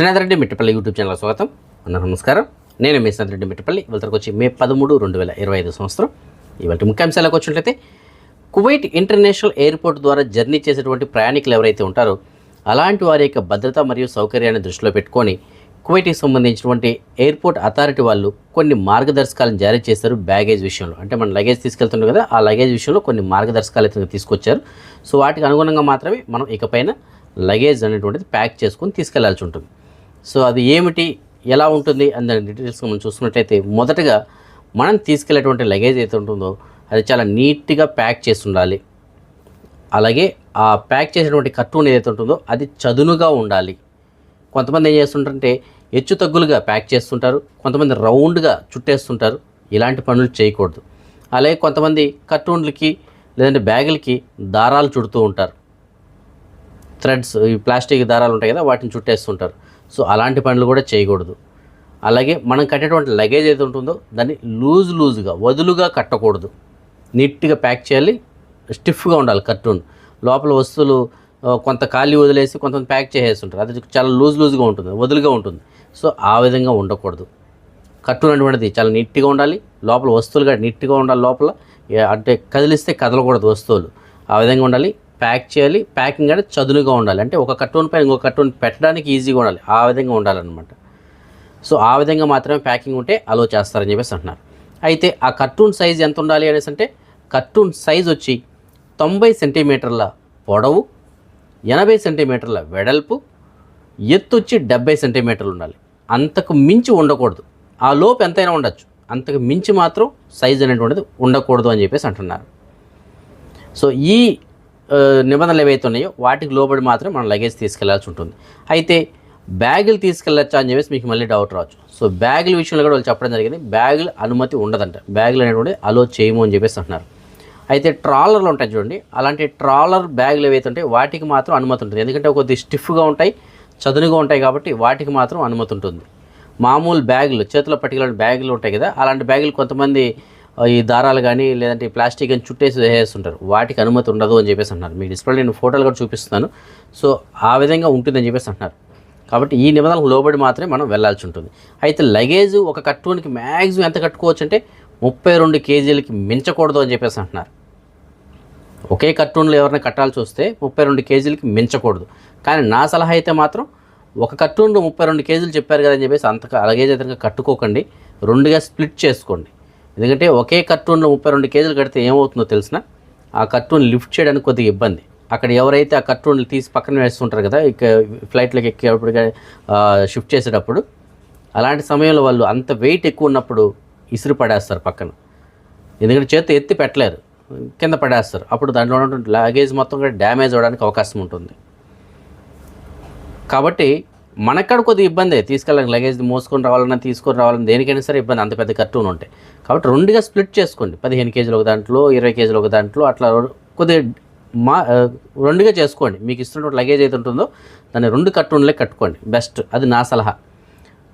Srinath Mittapalli YouTube channel స్వాగతం. అన్న నమస్కారం. నేను మీ శ్రీనాథ్ రెడ్డి మిట్టపల్లి ఇవాళకి వచ్చి మే పదమూడు రెండు వేల ఇరవై ఐదు సంవత్సరం. ఇవాళ ముఖ్యాంశాలకు వచ్చినట్లయితే కువైట్ ఇంటర్నేషనల్ ఎయిర్పోర్ట్ ద్వారా జర్నీ చేసేటువంటి ప్రయాణికులు ఎవరైతే ఉంటారో అలాంటి వారి యొక్క భద్రత మరియు సౌకర్యాన్ని దృష్టిలో పెట్టుకొని కువైట్కి సంబంధించినటువంటి ఎయిర్పోర్ట్ అథారిటీ వాళ్ళు కొన్ని మార్గదర్శకాలను జారీ చేశారు బ్యాగేజ్ విషయంలో. అంటే మనం లగేజ్ తీసుకెళ్తున్నాం కదా ఆ లగేజ్ విషయంలో కొన్ని మార్గదర్శకాలు అయితే తీసుకొచ్చారు. సో వాటికి అనుగుణంగా మాత్రమే మనం ఇకపైన లగేజ్ అనేటువంటిది ప్యాక్ చేసుకొని తీసుకెళ్ళాల్సి ఉంటుంది. సో అది ఏమిటి ఎలా ఉంటుంది అని దాని డీటెయిల్స్ మనం చూసుకున్నట్లయితే మొదటగా మనం తీసుకెళ్ళేటువంటి లగేజ్ అయితే ఉంటుందో అది చాలా నీట్గా ప్యాక్ చేసి ఉండాలి. అలాగే ఆ ప్యాక్ చేసినటువంటి కర్టూన్ ఏదైతే ఉంటుందో అది చదునుగా ఉండాలి. కొంతమంది ఏం చేస్తుంటారంటే హెచ్చు తగ్గులుగా ప్యాక్ చేస్తుంటారు కొంతమంది రౌండ్గా చుట్టేస్తుంటారు ఇలాంటి పనులు చేయకూడదు. అలాగే కొంతమంది కర్టూన్లకి లేదంటే బ్యాగులకి దారాలు చుడుతూ ఉంటారు. థ్రెడ్స్ ఈ ప్లాస్టిక్ దారాలు ఉంటాయి కదా వాటిని చుట్టేస్తుంటారు. సో అలాంటి పనులు కూడా చేయకూడదు. అలాగే మనం కట్టేటువంటి లగేజ్ ఏది ఉంటుందో దాన్ని లూజ్ లూజ్గా వదులుగా కట్టకూడదు. నీట్గా ప్యాక్ చేయాలి స్టిఫ్గా ఉండాలి కర్టూన్. లోపల వస్తువులు కొంత ఖాళీ వదిలేసి కొంత ప్యాక్ చేసేస్తుంటారు. అది చాలా లూజ్ లూజ్గా ఉంటుంది వదులుగా ఉంటుంది. సో ఆ విధంగా ఉండకూడదు. కర్టూన్ అటువంటిది చాలా నీట్గా ఉండాలి లోపల వస్తువులు కూడా నీట్గా ఉండాలి లోపల. అంటే కదిలిస్తే కదలకూడదు వస్తువులు. ఆ విధంగా ఉండాలి. ప్యాక్ చేయాలి. ప్యాకింగ్ అంటే చదునుగా ఉండాలి. అంటే ఒక కర్టూన్ పైన ఇంకొక కర్టూన్ పెట్టడానికి ఈజీగా ఉండాలి. ఆ విధంగా ఉండాలన్నమాట. సో ఆ విధంగా మాత్రమే ప్యాకింగ్ ఉంటే అలో చేస్తారని చెప్పేసి అంటున్నారు. అయితే ఆ కర్టూన్ సైజ్ ఎంత ఉండాలి అనేసి అంటే కర్టూన్ సైజ్ వచ్చి తొంభై సెంటీమీటర్ల పొడవు ఎనభై సెంటీమీటర్ల వెడల్పు ఎత్తు వచ్చి డెబ్బై సెంటీమీటర్లు ఉండాలి. అంతకు మించి ఉండకూడదు. ఆ లోపు ఎంతైనా ఉండొచ్చు. అంతకు మించి మాత్రం సైజ్ అనేటువంటిది ఉండకూడదు అని చెప్పేసి అంటున్నారు. సో ఈ నిబంధనలు ఏవైతే ఉన్నాయో వాటికి లోబడి మాత్రం మనం లగేజ్ తీసుకెళ్ళాల్సి ఉంటుంది. అయితే బ్యాగులు తీసుకెళ్ళచ్చా అని చెప్పేసి మీకు మళ్ళీ డౌట్ రావచ్చు. సో బ్యాగుల విషయంలో కూడా వాళ్ళు చెప్పడం జరిగింది. బ్యాగులు అనుమతి ఉండదంట. బ్యాగులు అనేటువంటి అలో చేయము అని చెప్పేసి అంటున్నారు. అయితే ట్రాలర్లు ఉంటాయి చూడండి. అలాంటి ట్రాలర్ బ్యాగులు ఏవైతే ఉంటాయి వాటికి మాత్రం అనుమతి ఉంటుంది. ఎందుకంటే కొద్ది స్టిఫ్గా ఉంటాయి చదునుగా ఉంటాయి కాబట్టి వాటికి మాత్రం అనుమతి ఉంటుంది. మామూలు బ్యాగులు చేతిలో పట్టుకెళ్ళిన బ్యాగులు ఉంటాయి కదా అలాంటి బ్యాగులు కొంతమంది ఈ దారాలు కానీ లేదంటే ఈ ప్లాస్టిక్ అని చుట్టేసి వేసేస్తుంటారు. వాటికి అనుమతి ఉండదు అని చెప్పేసి అంటున్నారు. మీ డిస్ప్లే నేను ఫోటోలు కూడా చూపిస్తున్నాను. సో ఆ విధంగా ఉంటుందని చెప్పేసి అంటున్నారు. కాబట్టి ఈ నిబంధనలకు లోబడి మాత్రమే మనం వెళ్ళాల్సి ఉంటుంది. అయితే లగేజ్ ఒక కట్టునికి మ్యాక్సిమం ఎంత కట్టుకోవచ్చు అంటే ముప్పై రెండు కేజీలకి మించకూడదు అని చెప్పేసి అంటున్నారు. ఒకే కర్టూన్లో ఎవరైనా కట్టాల్సి వస్తే ముప్పై రెండు కేజీలకి మించకూడదు. కానీ నా సలహా అయితే మాత్రం ఒక కర్టూన్లో ముప్పై రెండు కేజీలు చెప్పారు కదా అని చెప్పేసి అంత లగేజ్ అయితే కట్టుకోకండి. రెండుగా స్ప్లిట్ చేసుకోండి. ఎందుకంటే ఒకే కర్టూన్లో ముప్పై రెండు కేజీలు కడితే ఏమవుతుందో తెలిసిన? ఆ కర్టూన్ లిఫ్ట్ చేయడానికి కొద్దిగా ఇబ్బంది. అక్కడ ఎవరైతే ఆ కర్టూన్లు తీసి పక్కన వేస్తుంటారు కదా ఇక ఫ్లైట్లకు ఎక్కేటప్పుడు షిఫ్ట్ చేసేటప్పుడు అలాంటి సమయంలో వాళ్ళు అంత వెయిట్ ఎక్కువ ఉన్నప్పుడు ఇసురు పడేస్తారు పక్కన. ఎందుకంటే చేతి ఎత్తి పెట్టలేరు కింద పడేస్తారు. అప్పుడు దాంట్లో ఉన్నటువంటి లగేజ్ మొత్తం కూడా డ్యామేజ్ అవ్వడానికి అవకాశం ఉంటుంది. కాబట్టి మనక్కడ కొద్దిగా ఇబ్బంది తీసుకెళ్ళాలి లగేజ్ మోసుకొని రావాలన్నా తీసుకొని రావాలన్నా దేనికైనా సరే ఇబ్బంది. అంత పెద్ద కర్టూన్ ఉంటాయి కాబట్టి రెండుగా స్ప్లిట్ చేసుకోండి. పదిహేను కేజీలు ఒక దాంట్లో ఇరవై కేజీలు ఒక దాంట్లో అట్లా కొద్దిగా మా రెండుగా చేసుకోండి. మీకు ఇస్తున్నటువంటి లగేజ్ అయితే ఉంటుందో దాన్ని రెండు కర్టూన్లే కట్టుకోండి. బెస్ట్ అది నా సలహా.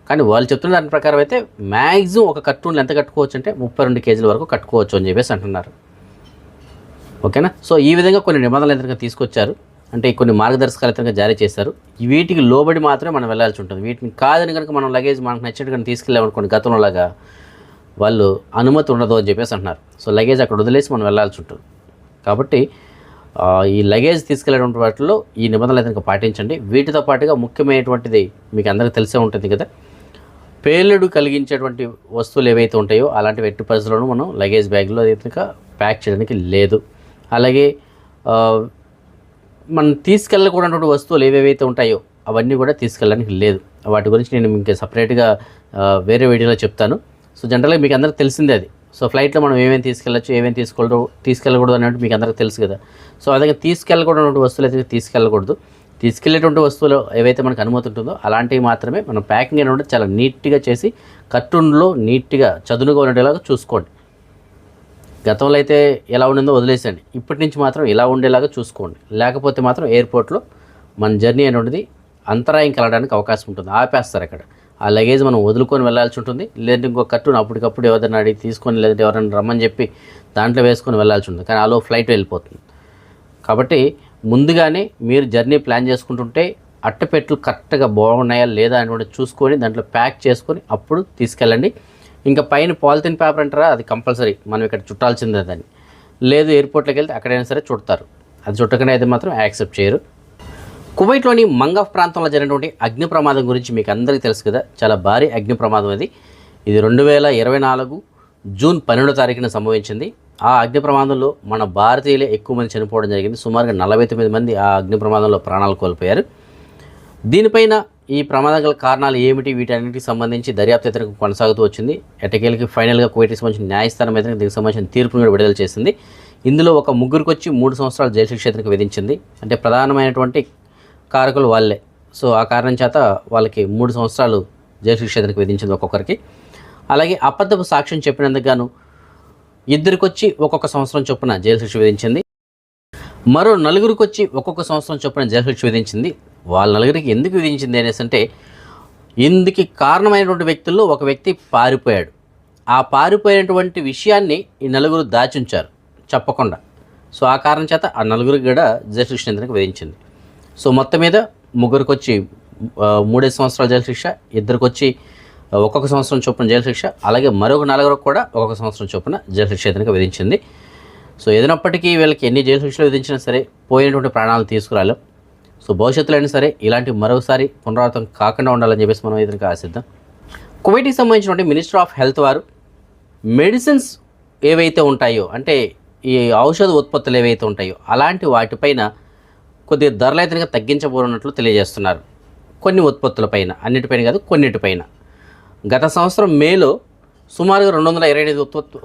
కానీ వాళ్ళు చెప్తున్న దాని ప్రకారం అయితే మ్యాక్సిమం ఒక కర్టూన్లు ఎంత కట్టుకోవచ్చు అంటే ముప్పై రెండు కేజీల వరకు కట్టుకోవచ్చు అని చెప్పేసి అంటున్నారు. ఓకేనా? సో ఈ విధంగా కొన్ని నిబంధనలు ఎంతగా తీసుకొచ్చారు. అంటే కొన్ని మార్గదర్శకాలు ఎంతగా జారీ చేశారు. వీటికి లోబడి మాత్రమే మనం వెళ్ళాల్సి ఉంటుంది. వీటిని కాదని కనుక మనం లగేజ్ మనకు నచ్చినట్టు కనుక తీసుకెళ్ళామనుకోండి గతంలో లాగా వాళ్ళు అనుమతి ఉండదు అని చెప్పేసి అంటున్నారు. సో లగేజ్ అక్కడ వదిలేసి మనం వెళ్ళాల్సి ఉంటుంది. కాబట్టి ఈ లగేజ్ తీసుకెళ్ళేటువంటి వాటిలో ఈ నిబంధనలు అయితే పాటించండి. వీటితో పాటుగా ముఖ్యమైనటువంటిది మీకు అందరికీ తెలిసే ఉంటుంది కదా. పేలుడు కలిగించేటువంటి వస్తువులు ఏవైతే ఉంటాయో అలాంటివి ఎట్టి పరిస్థితుల్లోనూ మనం లగేజ్ బ్యాగ్లో అయితే కనుక ప్యాక్ చేయడానికి లేదు. అలాగే మనం తీసుకెళ్ళకూడనటువంటి వస్తువులు ఏవేవైతే ఉంటాయో అవన్నీ కూడా తీసుకెళ్ళడానికి లేదు. వాటి గురించి నేను ఇంకా సపరేట్గా వేరే వీడియోలో చెప్తాను. సో జనరల్గా మీకు అందరికీ తెలిసిందే అది. సో ఫ్లైట్లో మనం ఏమేమి తీసుకెళ్ళచ్చు ఏమేమి తీసుకోవడం తీసుకెళ్ళకూడదు అన్నట్టు మీకు అందరికీ తెలుసు కదా. సో అదే తీసుకెళ్ళకూడనటువంటి వస్తువులు అయితే తీసుకెళ్ళకూడదు. తీసుకెళ్ళేటువంటి వస్తువులు ఏవైతే మనకు అనుమతి ఉంటుందో అలాంటివి మాత్రమే మనం ప్యాకింగ్ అనేది చాలా నీట్గా చేసి కర్టూన్లో నీట్గా చదునుగా ఉండేలాగా చూసుకోండి. గతంలో అయితే ఎలా ఉండిందో వదిలేసండి ఇప్పటి నుంచి మాత్రం ఇలా ఉండేలాగా చూసుకోండి. లేకపోతే మాత్రం ఎయిర్పోర్ట్లో మన జర్నీ అనేటువంటిది అంతరాయం కలగడానికి అవకాశం ఉంటుంది. ఆపేస్తారు అక్కడ. ఆ లగేజ్ మనం వదులుకొని వెళ్ళాల్సి ఉంటుంది. లేదంటే ఇంకో కట్టును అప్పటికప్పుడు ఎవరైనా అడిగి తీసుకొని లేదంటే ఎవరైనా రమ్మని చెప్పి దాంట్లో వేసుకొని వెళ్ళాల్సి ఉంటుంది. కానీ ఆలో ఫ్లైట్ వెళ్ళిపోతుంది. కాబట్టి ముందుగానే మీరు జర్నీ ప్లాన్ చేసుకుంటుంటే అట్టపెట్టెలు కరెక్ట్గా బాగున్నాయా లేదా అని చూసుకొని దాంట్లో ప్యాక్ చేసుకొని అప్పుడు తీసుకెళ్ళండి. ఇంకా పైన పాలిథిన్ పేపర్ అంటారా? అది కంపల్సరీ. మనం ఇక్కడ చుట్టాల్సిందే దాన్ని. లేదు ఎయిర్పోర్ట్లోకి వెళ్తే అక్కడైనా సరే చుడతారు. అది చుట్టకనే అయితే మాత్రం యాక్సెప్ట్ చేయరు. కువైట్లోని మంగఫ్ ప్రాంతంలో జరిగినటువంటి అగ్ని ప్రమాదం గురించి మీకు అందరికీ తెలుసు కదా. చాలా భారీ అగ్ని ప్రమాదం అది. ఇది రెండు వేల ఇరవై నాలుగు జూన్ పన్నెండో తారీఖున సంభవించింది. ఆ అగ్ని ప్రమాదంలో మన భారతీయులే ఎక్కువ మంది చనిపోవడం జరిగింది. సుమారుగా నలభై తొమ్మిది మంది ఆ అగ్ని ప్రమాదంలో ప్రాణాలు కోల్పోయారు. దీనిపైన ఈ ప్రమాదం గల కారణాలు ఏమిటి? వీటన్నిటికి సంబంధించి దర్యాప్తు అయితే కొనసాగుతూ వచ్చింది. ఎటకేలకి ఫైనల్గా కువైట్కి సంబంధించిన న్యాయస్థానం అయితే దీనికి సంబంధించిన తీర్పును కూడా విడుదల చేసింది. ఇందులో ఒక ముగ్గురికి వచ్చి మూడు సంవత్సరాల జైలు శిక్ష అయితే విధించింది. అంటే ప్రధానమైనటువంటి కారకులు వాళ్ళే. సో ఆ కారణం చేత వాళ్ళకి మూడు సంవత్సరాలు జైలు శిక్ష అయితే విధించింది ఒక్కొక్కరికి. అలాగే అబద్ధపు సాక్ష్యం చెప్పినందుకు గాను ఇద్దరికొచ్చి ఒక్కొక్క సంవత్సరం చొప్పున జైలు శిక్ష విధించింది. మరో నలుగురికి వచ్చి ఒక్కొక్క సంవత్సరం చొప్పున జైలు శిక్ష విధించింది. వాళ్ళ నలుగురికి ఎందుకు విధించింది అనేసి అంటే ఇందుకు కారణమైనటువంటి వ్యక్తుల్లో ఒక వ్యక్తి పారిపోయాడు. ఆ పారిపోయినటువంటి విషయాన్ని ఈ నలుగురు దాచుంచారు. చెప్పకుండా. సో ఆ కారణం చేత ఆ నలుగురికి కూడా జైలు శిక్ష విధించింది. సో మొత్తం మీద ముగ్గురికి వచ్చి మూడేసి సంవత్సరాల జైలు శిక్ష ఇద్దరికి వచ్చి ఒక్కొక్క సంవత్సరం చొప్పున జైలు శిక్ష అలాగే మరొక నలుగురికి కూడా ఒక్కొక్క సంవత్సరం చొప్పున జైలు శిక్ష విధించింది. సో ఏదైనప్పటికీ వీళ్ళకి ఎన్ని జైలు శిక్షలు విధించినా సరే పోయినటువంటి ప్రాణాలు తీసుకురాలేం. సో భవిష్యత్తులో అయినా సరే ఇలాంటి మరోసారి పునరావృతం కాకుండా ఉండాలని చెప్పేసి మనం ఇతనికి ఆశిద్దాం. కువైట్కి సంబంధించినటువంటి మినిస్టర్ ఆఫ్ హెల్త్ వారు మెడిసిన్స్ ఏవైతే ఉంటాయో అంటే ఈ ఔషధ ఉత్పత్తులు ఏవైతే ఉంటాయో అలాంటి వాటిపైన కొద్దిగా ధరలు అయితే తగ్గించబోనున్నట్లు తెలియజేస్తున్నారు. కొన్ని ఉత్పత్తులపైన అన్నిటిపైన కాదు కొన్నిటిపైన గత సంవత్సరం మేలో సుమారుగా రెండు వందల ఇరవై ఐదు ఉత్పత్తి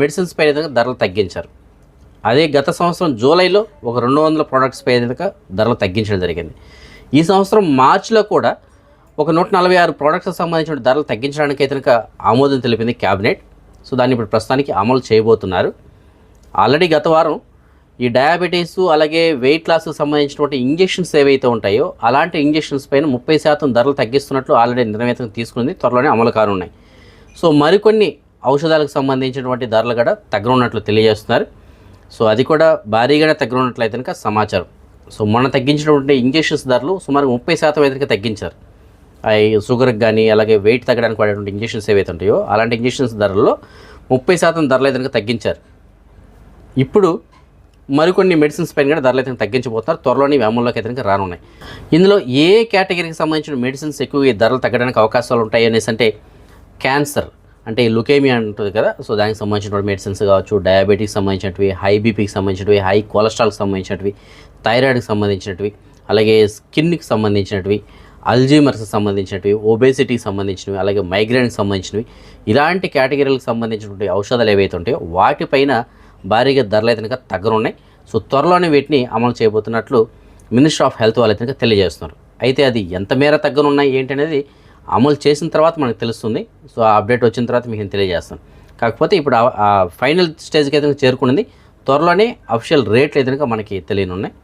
మెడిసిన్స్ పైన ధరలు తగ్గించారు. అదే గత సంవత్సరం జూలైలో ఒక రెండు వందల ప్రోడక్ట్స్ పై ధరలు తగ్గించడం జరిగింది. ఈ సంవత్సరం మార్చిలో కూడా ఒక నూట నలభై ఆరు ప్రోడక్ట్స్కి సంబంధించిన ధరలు తగ్గించడానికి అయితే ఆమోదం తెలిపింది క్యాబినెట్. సో దాన్ని ఇప్పుడు ప్రస్తుతానికి అమలు చేయబోతున్నారు. ఆల్రెడీ గత వారం ఈ డయాబెటీస్ అలాగే వెయిట్ లాస్కి సంబంధించినటువంటి ఇంజెక్షన్స్ ఏవైతే ఉంటాయో అలాంటి ఇంజెక్షన్స్ పైన ముప్పై శాతం ధరలు తగ్గిస్తున్నట్లు ఆల్రెడీ నిర్ణయం తీసుకుంది. త్వరలోనే అమలు కానున్నాయి. సో మరికొన్ని ఔషధాలకు సంబంధించినటువంటి ధరలు కూడా తగ్గనున్నట్లు తెలియజేస్తున్నారు. సో అది కూడా భారీగానే తగ్గినట్లయితే కనుక సమాచారం. సో మొన్న తగ్గించినటువంటి ఇంజెక్షన్స్ ధరలు సుమారు ముప్పై శాతం అయితే తగ్గించారు. అవి షుగర్కి కానీ అలాగే వెయిట్ తగ్గడానికి వాడేటువంటి ఇంజెక్షన్స్ ఏవైతే ఉంటాయో అలాంటి ఇంజెక్షన్స్ ధరల్లో ముప్పై శాతం ధరలు అయితే తగ్గించారు. ఇప్పుడు మరికొన్ని మెడిసిన్స్ పైన కూడా ధరలు అయితే తగ్గించబోతున్నారు. త్వరలోనే ఇవి అమల్లోకి అయితే రానున్నాయి. ఇందులో ఏ కేటగిరీకి సంబంధించిన మెడిసిన్స్ ఎక్కువ ఈ ధరలు తగ్గడానికి అవకాశాలు ఉంటాయి అనేసి అంటే క్యాన్సర్. అంటే లుకేమియా ఉంటుంది కదా సో దానికి సంబంధించినటువంటి మెడిసిన్స్ కావచ్చు డయాబెటీస్ సంబంధించినవి హై బీపీకి సంబంధించినవి హై కొలెస్ట్రాల్కి సంబంధించినవి థైరాయిడ్కి సంబంధించినవి అలాగే స్కిన్కి సంబంధించినవి అల్జీమర్స్కి సంబంధించినవి ఒబేసిటీకి సంబంధించినవి అలాగే మైగ్రేన్కి సంబంధించినవి ఇలాంటి కేటగిరీలకు సంబంధించినటువంటి ఔషధాలు ఏవైతే ఉంటాయో వాటిపైన భారీగా ధరలు అయితే కనుక తగ్గనున్నాయి. సో త్వరలోనే వీటిని అమలు చేయబోతున్నట్లు మినిస్టర్ ఆఫ్ హెల్త్ వాళ్ళు అయితే తెలియజేస్తున్నారు. అయితే అది ఎంత మేర తగ్గనున్నాయి ఏంటనేది అమలు చేసిన తర్వాత మనకు తెలుస్తుంది. సో ఆ అప్డేట్ వచ్చిన తర్వాత మీకు తెలియజేస్తాను. కాకపోతే ఇప్పుడు ఆ- ఫైనల్ స్టేజ్కి అయితే చేరుకున్నది త్వరలోనే అఫిషియల్ రేట్లు అయితే మనకి తెలియనున్నాయి.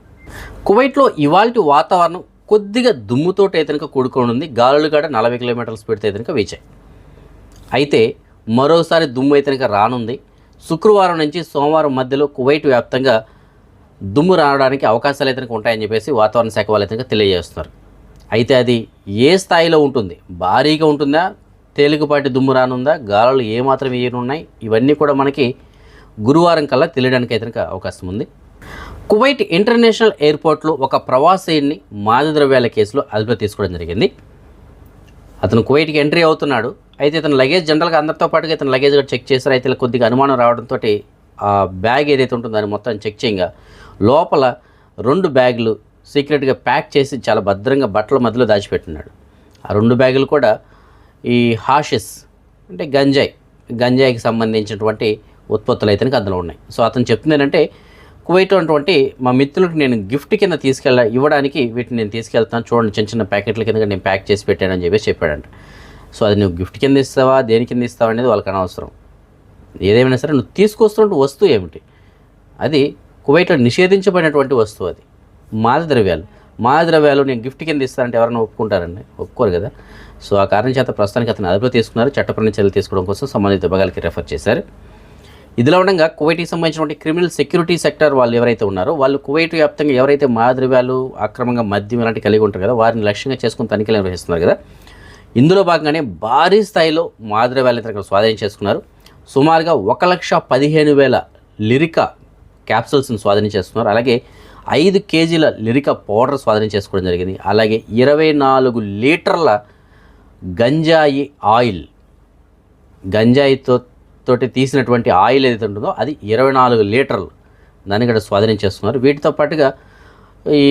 కువైట్లో ఇవాల్టి వాతావరణం కొద్దిగా దుమ్ముతోటి అయితే కనుక కూడుకొని ఉంది గాలులు కూడా నలభై కిలోమీటర్ల స్పీడ్తో అయితే కనుక వీచాయి. అయితే మరోసారి దుమ్ము అయితే కనుక రానుంది. శుక్రవారం నుంచి సోమవారం మధ్యలో కువైట్ వ్యాప్తంగా దుమ్ము రావడానికి అవకాశాలు అయితే ఉంటాయని చెప్పేసి వాతావరణ శాఖ వాళ్ళు అయితే తెలియజేస్తున్నారు. అయితే అది ఏ స్థాయిలో ఉంటుంది? భారీగా ఉంటుందా? తేలికపాటి దుమ్ము రానుందా? గాలులు ఏమాత్రం ఏనున్నాయి ఇవన్నీ కూడా మనకి గురువారం కల్లా తెలియడానికి అయితే అవకాశం ఉంది. కువైట్ ఇంటర్నేషనల్ ఎయిర్పోర్ట్లో ఒక ప్రవాసీని మాదక ద్రవ్యాల కేసులో అదుపులో తీసుకోవడం జరిగింది. అతను కువైట్కి ఎంట్రీ అవుతున్నాడు. అయితే ఇతను లగేజ్ జనరల్గా అందరితో పాటుగా ఇతను లగేజ్ కూడా చెక్ చేశారు అయితే కొద్దిగా అనుమానం రావడంతో ఆ బ్యాగ్ ఏదైతే ఉంటుందో దాన్ని మొత్తం చెక్ చేయంగా. లోపల రెండు బ్యాగులు సీక్రెట్గా ప్యాక్ చేసి చాలా భద్రంగా బట్టల మధ్యలో దాచిపెట్టున్నాడు. ఆ రెండు బ్యాగులు కూడా ఈ హాషెస్ అంటే గంజాయి గంజాయికి సంబంధించినటువంటి ఉత్పత్తులు అయితే అందులో ఉన్నాయి. సో అతను చెప్తుంది ఏంటంటే కువైట్ ఉన్నటువంటి మా మిత్రులకు నేను గిఫ్ట్ కింద తీసుకెళ్ళ ఇవ్వడానికి వీటిని నేను తీసుకెళ్తాను. చూడండి చిన్న చిన్న ప్యాకెట్ల కింద నేను ప్యాక్ చేసి పెట్టానని చెప్పేసి చెప్పాడంట. సో అది నువ్వు గిఫ్ట్ కింద ఇస్తావా దేని కింద ఇస్తావా అనేది వాళ్ళకి అనవసరం. ఏదేమైనా సరే నువ్వు తీసుకొస్తున్న వస్తువు ఏమిటి? అది కువైట్లో నిషేధించబడినటువంటి వస్తువు అది. మాద ద్రవ్యాలు మాద ద్రవ్యాలు నేను గిఫ్ట్ కింద ఇస్తానంటే ఎవరైనా ఒప్పుకుంటారండి? ఒప్పుకోరు కదా. సో ఆ కారణం చేత ప్రస్తుతానికి అతను అదుపులో తీసుకున్నారు. చట్టపరమైన చర్యలు తీసుకోవడం కోసం సంబంధిత విభాగాలకి రెఫర్ చేశారు. ఇదిలో ఉండగా కువైట్కి సంబంధించినటువంటి క్రిమినల్ సెక్యూరిటీ సెక్టర్ వాళ్ళు ఎవరైతే ఉన్నారో వాళ్ళు కువైట్ వ్యాప్తంగా ఎవరైతే మాదిరివ్యాలు అక్రమంగా మద్యం ఇలాంటి కలిగి ఉంటారు కదా వారిని లక్ష్యంగా చేసుకుని తనిఖీలు నిర్వహిస్తున్నారు కదా. ఇందులో భాగంగానే భారీ స్థాయిలో మాదిరివ్యాలు ఇక్కడ స్వాధీనం చేసుకున్నారు. సుమారుగా ఒక లక్ష పదిహేను వేల లిరికా క్యాప్సూల్స్ని స్వాధీనం చేస్తున్నారు అలాగే ఐదు కేజీల లిరికా పౌడర్ స్వాధీనం చేసుకోవడం జరిగింది. అలాగే ఇరవై నాలుగు లీటర్ల గంజాయి ఆయిల్ గంజాయితో తోటి తీసినటువంటి ఆయిల్ ఏదైతే ఉంటుందో అది ఇరవై నాలుగు లీటర్లు దాన్ని కూడా స్వాధీనం చేస్తున్నారు వీటితో పాటుగా ఈ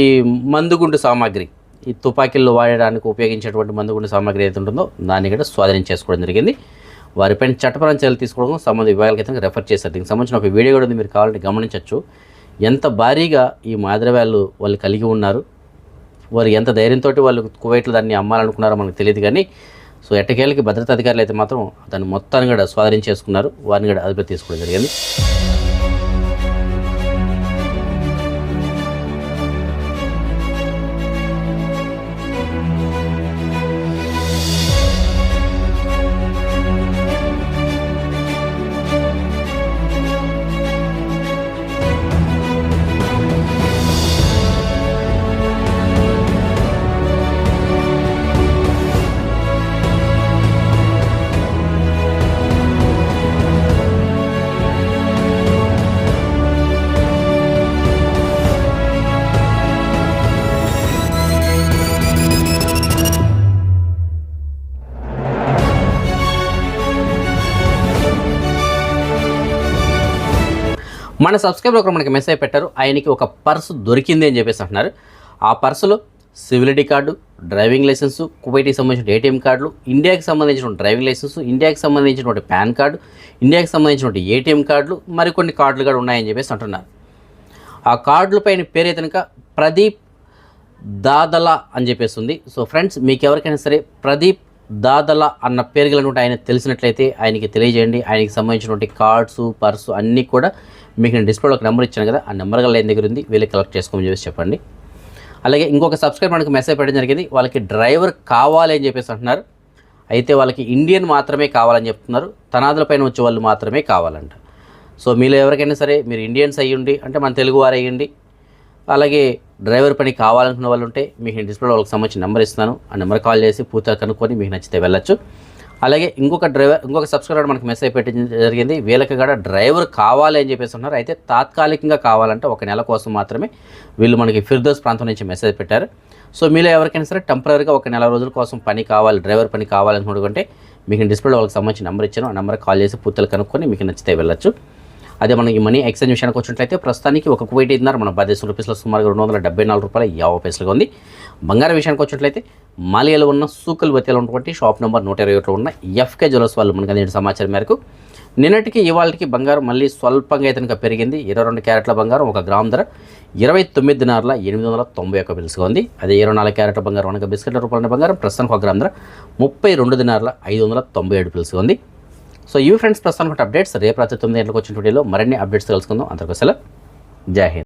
మందుగుండు సామాగ్రి ఈ తుపాకీల్లో వాడడానికి ఉపయోగించేటువంటి మందుగుండు సామాగ్రి ఏదైతే ఉంటుందో దాన్ని కూడా స్వాధీనం చేసుకోవడం జరిగింది. వారిపైన చట్టపరమైన చర్యలు తీసుకోవడం సంబంధ విభాగాల క్రితం రెఫర్ చేశారు. దీనికి సంబంధించిన ఒక వీడియో కూడా ఉంది. మీరు కావాలంటే గమనించవచ్చు. ఎంత భారీగా ఈ మాదిరవాళ్ళు వాళ్ళు కలిగి ఉన్నారు వారు ఎంత ధైర్యంతో వాళ్ళు కువైట్లో దాన్ని అమ్మాలనుకున్నారో మనకు తెలియదు కానీ సో ఎట్టకేళ్ళకి భద్రతా అధికారులు అయితే మాత్రం దాన్ని మొత్తాన్ని కూడా స్వాధీనం చేసుకున్నారు. వారిని కూడా అదుపులో తీసుకోవడం జరిగింది. మన సబ్స్క్రైబర్ ఒకరు మనకి మెసేజ్ పెట్టారు ఆయనకి ఒక పర్సు దొరికింది అని చెప్పేసి అంటున్నారు. ఆ పర్సులో civil ID card driving licence కువైట్కి సంబంధించిన ఏటీఎం కార్డులు ఇండియాకి సంబంధించిన డ్రైవింగ్ లైసెన్సు ఇండియాకి సంబంధించినటువంటి పాన్ కార్డు ఇండియాకి సంబంధించినటువంటి ఏటీఎం కార్డులు మరికొన్ని కార్డులు కూడా ఉన్నాయని చెప్పేసి అంటున్నారు. ఆ కార్డులపైన పైన పేరు కనుక ప్రదీప్ దాదల అని చెప్పేసి ఉంది. సో ఫ్రెండ్స్ మీకు ఎవరికైనా సరే ప్రదీప్ దాదల అన్న పేరు కలిగినటువంటి ఆయన తెలిసినట్లయితే ఆయనకి తెలియజేయండి. ఆయనకి సంబంధించినటువంటి కార్డ్స్ పర్సు అన్నీ కూడా మీకు నేను డిస్ప్లేలో ఒక నెంబర్ ఇచ్చాను కదా ఆ నెంబర్ గల దగ్గర ఉంది. వీళ్ళు కలెక్ట్ చేసుకోమని చెప్పేసి చెప్పండి. అలాగే ఇంకొక సబ్స్క్రైబర్ మనకు మెసేజ్ పెట్టడం జరిగింది. వాళ్ళకి డ్రైవర్ కావాలి అని చెప్పేసి అంటున్నారు. అయితే వాళ్ళకి ఇండియన్ మాత్రమే కావాలని చెప్తున్నారు. తనాదుల పైన వచ్చే వాళ్ళు మాత్రమే కావాలంట. సో మీలో ఎవరికైనా సరే మీరు ఇండియన్స్ అయ్యండి అంటే మన తెలుగు వారు అయ్యండి అలాగే డ్రైవర్ పని కావాలనుకున్న వాళ్ళు ఉంటే మీకు డిస్ప్లే వాళ్ళకి సంబంధించిన నెంబర్ ఇస్తాను ఆ నెంబర్ కాల్ చేసి పూర్తిగా కనుక్కొని మీకు నచ్చితే వెళ్ళొచ్చు. అలాగే ఇంకొక డ్రైవర్ ఇంకొక సబ్స్క్రైబర్ మనకి మెసేజ్ పెట్టడం జరిగింది. వీళ్ళకి కూడా డ్రైవర్ కావాలి అని చెప్పేసి ఉన్నారు అయితే తాత్కాలికంగా కావాలంటే ఒక నెల కోసం మాత్రమే వీళ్ళు మనకి ఫిర్దోస్ ప్రాంతం నుంచి మెసేజ్ పెట్టారు. సో మీలో ఎవరికైనా సరే టెంపరీగా ఒక నెల రోజుల కోసం పని కావాలి డ్రైవర్ పని కావాలనుకుంటే మీకు డిస్ప్లే వాళ్ళకి సంబంధించిన నెంబర్ ఇచ్చాను. ఆ నెంబర్ కాల్ చేసి పూర్తిగా కనుక్కొని మీకు నచ్చితే వెళ్ళొచ్చు. అదే మనం ఈ మనీ ఎక్స్చేంజ్ విషయానికి వచ్చినట్లయితే ప్రస్తుతానికి ఒక కువైట్ ఇద్దరు మన భారతదేశం రూపీస్లో సుమారుగా రెండు వందల డెబ్బై నాలుగు రూపాయల యాభై పైసలుగా ఉంది. బంగారం విషయానికి వచ్చినట్లయితే మాలియాలో ఉన్న సూకల్ బతిలో ఉన్నటువంటి షాప్ నెంబర్ నూట ఇరవై ఒకటిలో ఉన్న ఎఫ్కే జ్యువెల్స్ వాళ్ళు మనకు అందించిన సమాచారం మేరకు నిన్నటికి ఇవాళకి బంగారం మళ్ళీ స్వల్పంగా అయితే కనుక పెరిగింది. ఇరవై రెండు క్యారెట్ల బంగారం ఒక గ్రామ్ ధర ఇరవై తొమ్మిది నార్ల ఎనిమిది వందల తొంభై ఒక్క బిల్స్గా ఉంది. అదే ఇరవై నాలుగు క్యారెట్ల బంగారం అనగా బిస్కెట్ల రూపాయల బంగారం ప్రస్తుతానికి ఒక గ్రామ్ ధర ముప్పై రెండు దినార్ల ఐదు వందల తొంభై ఏడు బిల్స్గా ఉంది. సో ఇవి ఫ్రెండ్స్ ప్రస్తుతానికి అప్డేట్స్. రేపు రాత్రి తొమ్మిది గంటలకు వచ్చిన వీడియోలో మరిన్ని అప్డేట్స్ తెలుసుకుందాం. అందరికీ సెలవు. జై హింద్.